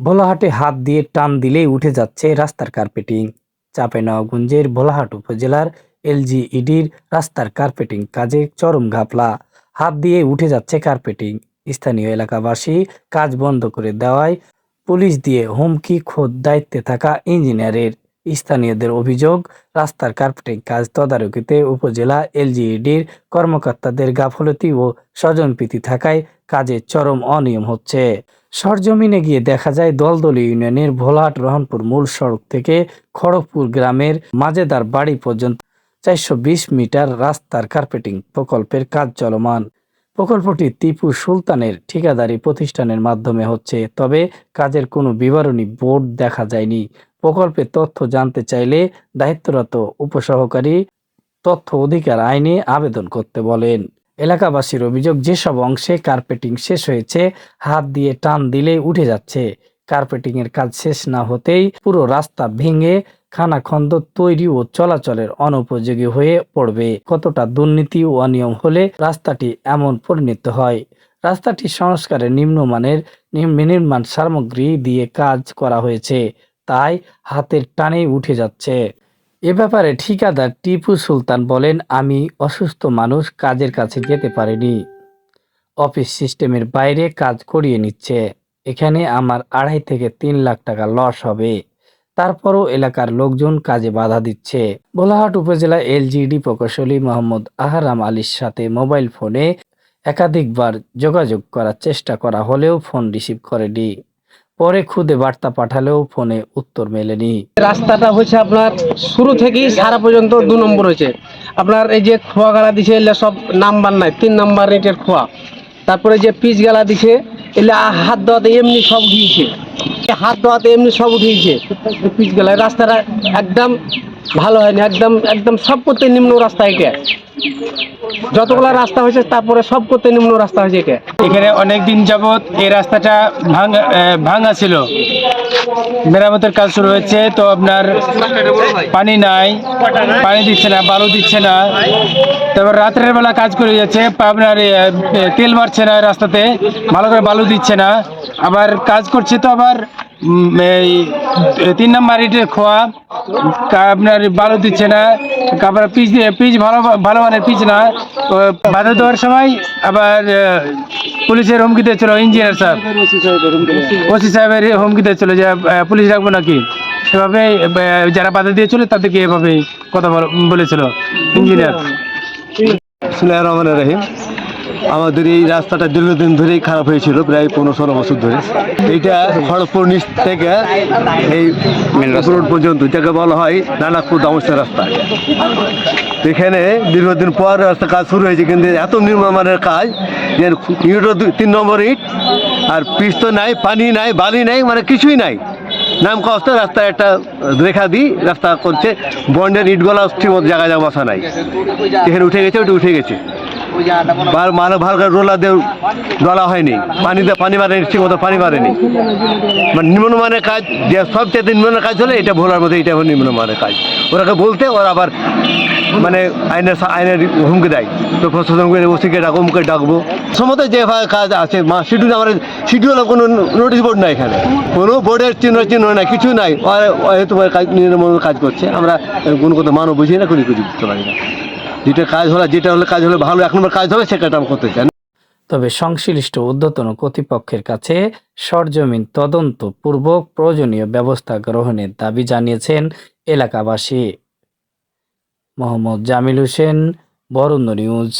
ভোলাহাটে হাত দিয়ে টান দিলেই উঠে যাচ্ছে রাস্তার কার্পেটিং। চাঁপাইনবাবগঞ্জের ভোলাহাট উপজেলার এলজিইডির রাস্তার কার্পেটিং কাজে চরম ঘাপলা। হাত দিয়ে উঠে যাচ্ছে কার্পেটিং। স্থানীয় এলাকাবাসী কাজ বন্ধ করে দেওয়ায় পুলিশ দিয়ে হুমকি, খোদ দায়িত্বে থাকা ইঞ্জিনিয়ারের স্থানীয়দের অভিযোগ, রাস্তার কার্পেটিং কাজ তদারকিতে উপজেলা এলজিইডির কর্মকর্তাদের গাফলতি ও স্বজনপ্রীতি থাকায় কাজে চরম অনিয়ম হচ্ছে। সরজমিনে গিয়ে দেখা যায়, দলদলি ইউনিয়নের ভোলাহাট রহনপুর মূল সড়ক থেকে খড়গপুর গ্রামের মাজেদার বাড়ি পর্যন্ত চারশো বিশ মিটার রাস্তার কার্পেটিং প্রকল্পের কাজ চলমান। প্রকল্পটি টিপু সুলতানের ঠিকাদারি প্রতিষ্ঠানের মাধ্যমে হচ্ছে, তবে কাজের কোনো বিবরণী বোর্ড দেখা যায়নি। প্রকল্পের তথ্য জানতে চাইলে দায়িত্বরত উপসহকারী তথ্য অধিকার আইনে আবেদন করতে বলেন। এলাকাবাসীর অভিযোগ, যেসব অংশে কার্পেটিং শেষ হয়েছে, হাত দিয়ে টান দিলেই উঠে যাচ্ছে। কার্পেটিং এর কাজ শেষ না হতেই পুরো রাস্তা ভেঙে খানাখন্দ তৈরি ও চলাচলের অনুপযোগী হয়ে পড়বে। কতটা দুর্নীতি ও অনিয়ম হলে রাস্তাটি এমন পরিণত হয়? রাস্তাটি সংস্কারে নিম্নমানের নিম- নির্মাণ সামগ্রী দিয়ে কাজ করা হয়েছে, তাই হাতের টানেই উঠে যাচ্ছে। এ ব্যাপারে ঠিকাদার টিপু সুলতান বলেন, আমি অসুস্থ মানুষ, কাজের কাছে যেতে পারিনি। অফিস সিস্টেমের বাইরে কাজ করিয়ে নিচ্ছে। এখানে আমার আড়াই থেকে তিন লাখ টাকা লস হবে। তারপরও এলাকার লোকজন কাজে বাধা দিচ্ছে। ভোলাহাট উপজেলা এলজিডি প্রকৌশলী মোহাম্মদ আহরাম আলীর সাথে মোবাইল ফোনে একাধিকবার যোগাযোগ করার চেষ্টা করা হলেও ফোন রিসিভ করেনি। পরে খুদে বার্তা পাঠালেও ফোনে উত্তর মেলেনি। রাস্তাটা হচ্ছে আপনার শুরু থেকেই সারা পর্যন্ত দু নম্বর হয়েছে। আপনার এই যে খোয়া গালা দিছে এগুলো সব নাম্বার নাই, তিন নাম্বার রেটের খোয়া। তারপরে যে পিচ গালা দিছে এগুলো হাত দেওয়াতে এমনি সব উঠিয়েছে হাত দেওয়াতে এমনি সব উঠিয়েছে। পিচ গালা রাস্তাটা একদম ভালো হয়নি, একদম একদম সব করতে নিম্ন রাস্তা এটা যতগুলা রাস্তা হয়েছে তারপরে সব করতে নিম্ন রাস্তা হয়েছে এটা এখানে অনেক দিন যাবৎ এই রাস্তাটা ভাঙা ভাঙা ছিল। মেরামতের কাজ শুরু হয়েছে, তো আপনার পানি নাই, পানি দিচ্ছে না, বালু দিচ্ছে না। তারপর রাত্রের বেলা কাজ করে যাচ্ছে আপনার তেল মারছে না রাস্তাতে, ভালো করে বালু দিচ্ছে না। আবার কাজ করছে তো আবার এই তিন নম্বর ইটে খোয়া। আপনার বালু দিচ্ছে না। তারপরে পিচ পিচ ভালো ভালো মানের পিচ না। বাধা দেওয়ার সময় আবার পুলিশের হুমকি দিয়েছিল ইঞ্জিনিয়ার সাহেব ওসি সাহেবের হুমকি দিয়েছিল যে পুলিশ রাখব নাকি? আহ, যারা বাধা দিয়েছিল তাদেরকে এভাবে কথা বল- বলেছিল ইঞ্জিনিয়ার। রহমানির রহিম। আমাদের এই রাস্তাটা দীর্ঘদিন ধরেই খারাপ হয়েছিল প্রায় পনেরো ষোলো বছর ধরে। এইটা খড়গপুর নিচ থেকে এই রোড পর্যন্ত যাকে বলা হয় নানাকপুর দামস্তের রাস্তা। এখানে দীর্ঘদিন পর রাস্তা কাজ শুরু হয়েছে কিন্তু এত নির্মাণের কাজ যে দুই- তিন নম্বর ইট আর পিচ তো নাই পানি নাই বালি নাই মানে কিছুই নাই। নাম কষ্ট রাস্তায় একটা রেখা দিই রাস্তা করছে বন্ডের ইটগুলা ঠিক মতো জায়গায় জায়গা বসা নাই। এখানে উঠে গেছে ওটা উঠে গেছে। মানে ভালো করে রোলা দিয়ে ডলা হয়নি। পানি দিয়ে পানি মারেনি, ঠিক মতো পানি মারেনি। মানে নিম্নমানের কাজ, যে সবচেয়ে নিম্নমানের কাজ হলে এটা ভোলার মধ্যে এটা নিম্নমানের কাজ। ওরাকে বলতে, ওরা আবার মানে আইনের আইনের হুমকি দেয়। তো প্রশাসন করে ওসিকে ডাকবো মুখে ডাকবো? সমস্ত যেভাবে কাজ আছে, মা শিডিউল আমার শিডিউল কোনো নোটিশ বোর্ড নাই এখানে। কোনো বোর্ডের চিহ্ন চিহ্ন নাই কিছু নাই। হয়তো কাজ নিজের মতো কাজ করছে। আমরা কোনো কথা মানব বুঝি না কোনো কিছু বুঝতে পারি না। যেটা কাজ হলো, যেটা হলে কাজ হলে ভালো, এক নম্বর কাজ হবে সেটা আমি করতে চাই। তবে সংশ্লিষ্ট উদ্যতন কর্তৃপক্ষের কাছে সরজমিন তদন্ত পূর্বক প্রয়োজনীয় ব্যবস্থা গ্রহণের দাবি জানিয়েছেন এলাকাবাসী। মোহাম্মদ জামিল হোসেন, বরুণ নিউজ।